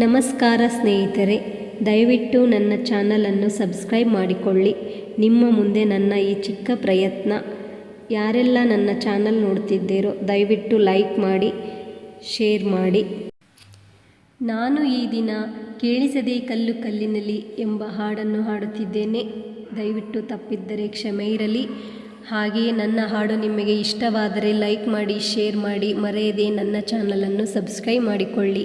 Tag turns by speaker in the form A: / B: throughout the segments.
A: ನಮಸ್ಕಾರ ಸ್ನೇಹಿತರೆ, ದಯವಿಟ್ಟು ನನ್ನ ಚಾನಲನ್ನು ಸಬ್ಸ್ಕ್ರೈಬ್ ಮಾಡಿಕೊಳ್ಳಿ. ನಿಮ್ಮ ಮುಂದೆ ನನ್ನ ಈ ಚಿಕ್ಕ ಪ್ರಯತ್ನ. ಯಾರೆಲ್ಲ ನನ್ನ ಚಾನಲ್ ನೋಡ್ತಿದ್ದೀರೋ, ದಯವಿಟ್ಟು ಲೈಕ್ ಮಾಡಿ, ಶೇರ್ ಮಾಡಿ. ನಾನು ಈ ದಿನ ಕೇಳಿಸದೆ ಕಲ್ಲು ಕಲ್ಲಿನಲ್ಲಿ ಎಂಬ ಹಾಡನ್ನು ಹಾಡುತ್ತಿದ್ದೇನೆ. ದಯವಿಟ್ಟು ತಪ್ಪಿದ್ದರೆ ಕ್ಷಮೆ ಇರಲಿ. ಹಾಗೆಯೇ ನನ್ನ ಹಾಡು ನಿಮಗೆ ಇಷ್ಟವಾದರೆ ಲೈಕ್ ಮಾಡಿ, ಶೇರ್ ಮಾಡಿ, ಮರೆಯದೆ ನನ್ನ ಚಾನಲನ್ನು ಸಬ್ಸ್ಕ್ರೈಬ್ ಮಾಡಿಕೊಳ್ಳಿ.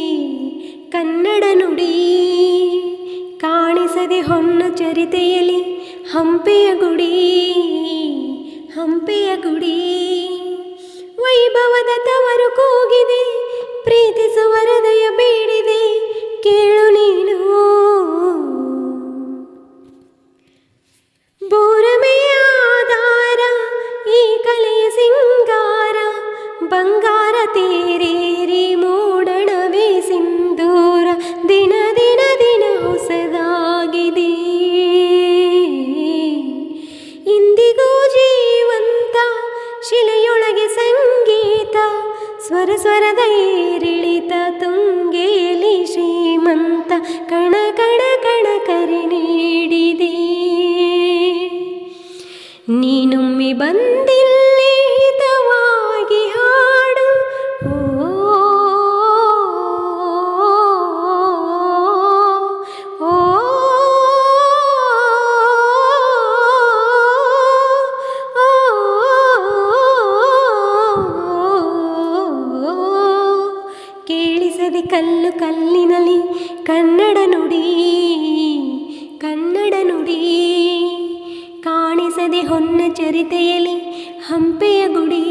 A: ಕನ್ನಡ ನುಡಿ ಕಾಣಿಸದೆ ಹೊನ್ನ ಚರಿತೆಯಲ್ಲಿ ಹಂಪೆಯ ಗುಡಿ ಹಂಪೆಯ ಗುಡಿ. ವೈಭವದ ತವರು ಕೂಗಿದೆ, ಪ್ರೀತಿಸುವ ಹೃದಯ ಬೇಡಿದೆ, ಕೇಳು ನೀನು. ಬೋರಮೆಯ ಈ ಕಲೆಯ ಸಿಂಗಾರ, ಬಂಗಾರ ತೇರೇರಿ ಸ್ವರದ ತುಂಗೇಲಿ ಶ್ರೀಮಂತ ಕಣ ಕಣ ಕಣ ಕರೆ ನೀಡಿದೆ. ನೀನೊಮ್ಮೆ ಬಂದಿಲ್ಲಿ ಕೇಳಿಸದೆ ಕಲ್ಲು ಕಲ್ಲಿನಲ್ಲಿ. ಕನ್ನಡ ನುಡಿ ಕನ್ನಡ ನುಡಿ. ಕಾಣಿಸದೆ ಹೊನ್ನ ಚರಿತೆಯಲ್ಲಿ ಹಂಪೆಯ ಗುಡಿ.